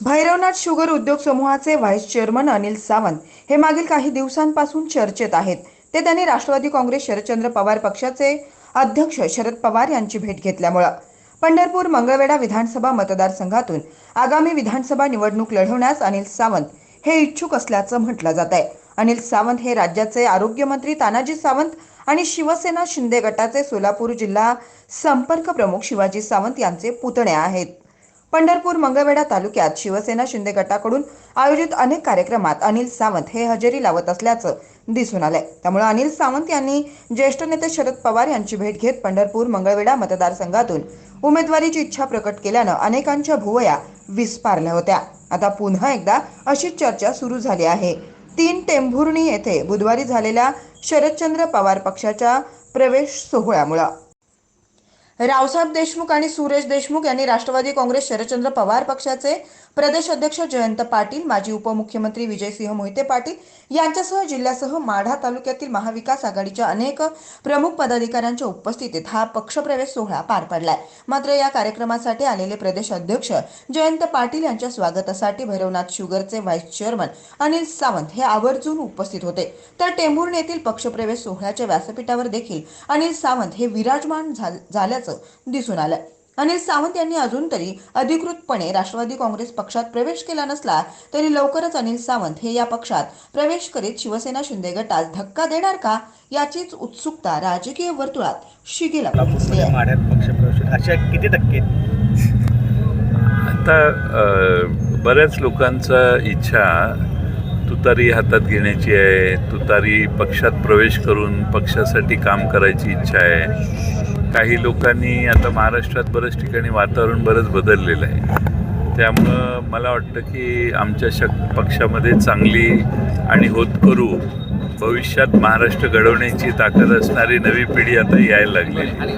Bhairavnath sugar उद्योग समूहाचे vice chairman Anil Sawant हे मागील काही दिवसांपासून चर्चेत आहेत. ते त्यांनी राष्ट्रवादी काँग्रेस शरदचंद्र पवार पक्षाचे अध्यक्ष शरद पवार यांची भेट घेतल्यामुळं. पंढरपूर मंगळवेढा विधानसभा मतदारसंघातून आगामी विधानसभा निवडणूक लढवण्यास अनिल सावंत हे इच्छुक असल्याचं म्हटलं जात आहे अनिल सावंत हे राज्याचे आरोग्यमंत्री तानाजी सावंत आणि शिवसेना शिंदे गटाचे सोलापूर जिल्हा संपर्क प्रमुख शिवाजी सावंत यांचे पुतणे आहेत. पंढरपूर मंगळवेढा तालुक्यात शिवसेना शिंदे गटाकडून आयोजित अनेक कार्यक्रमात अनिल सावंत हे हजेरी लावत असल्याचं दिसून आलंय. त्यामुळे अनिल सावंत यांनी ज्येष्ठ नेते शरद पवार यांची भेट घेत पंढरपूर मंगळवेढा मतदारसंघातून उमेदवारीची इच्छा प्रकट केल्यानं अनेकांच्या भुवया विस्पारल्या होत्या. आता पुन्हा एकदा अशीच चर्चा सुरू झाली आहे. तीन टेंभुर्णी येथे बुधवारी झालेल्या शरदचंद्र पवार पक्षाच्या प्रवेश सोहळ्यामुळं. रावसाहेब देशमुख आणि सुरेश देशमुख यांनी राष्ट्रवादी काँग्रेस शरदचंद्र पवार पक्षाचे प्रदेश अध्यक्ष जयंत पाटील माजी उपमुख्यमंत्री विजयसिंह मोहिते पाटील यांच्यासह जिल्ह्यासह माढा तालुक्यातील महाविकास आघाडीच्या अनेक प्रमुख पदाधिकाऱ्यांच्या उपस्थितीत हा पक्षप्रवेश सोहळा पार पडलाय. मात्र या कार्यक्रमासाठी आलेले प्रदेश अध्यक्ष जयंत पाटील यांच्या स्वागतासाठी भैरवनाथ शुगरचे व्हाईस चेअरमन अनिल सावंत हे आवर्जून उपस्थित होते. तर टेंभुर्णी येथील पक्षप्रवेश सोहळ्याच्या व्यासपीठावर देखील अनिल सावंत हे विराजमान झाल्याचं झाल्याचं दिसून आलं. अनिल सावंत यांनी अजून तरी अधिकृतपणे राष्ट्रवादी काँग्रेस पक्षात प्रवेश केला नसला तरी लवकरच अनिल सावंत हे या पक्षात प्रवेश करीत शिवसेना शिंदे गटास धक्का देणार का? याचीच उत्सुकता राजकीय वर्तुळात शिगेला अशा किती टक्के? आता बऱ्याच लोकांचा इच्छा तुतारी हातात घेण्याची आहे तुतारी पक्षात प्रवेश करून पक्षासाठी काम करायची इच्छा आहे. काही लोकांनी आता महाराष्ट्रात बऱ्याच ठिकाणी वातावरण बरंच बदललेलं आहे. त्यामुळं मला वाटतं की आमच्या शक पक्षामध्ये चांगली आणि होतकरू भविष्यात महाराष्ट्र घडवण्याची ताकद असणारी नवी पिढी आता यायला लागली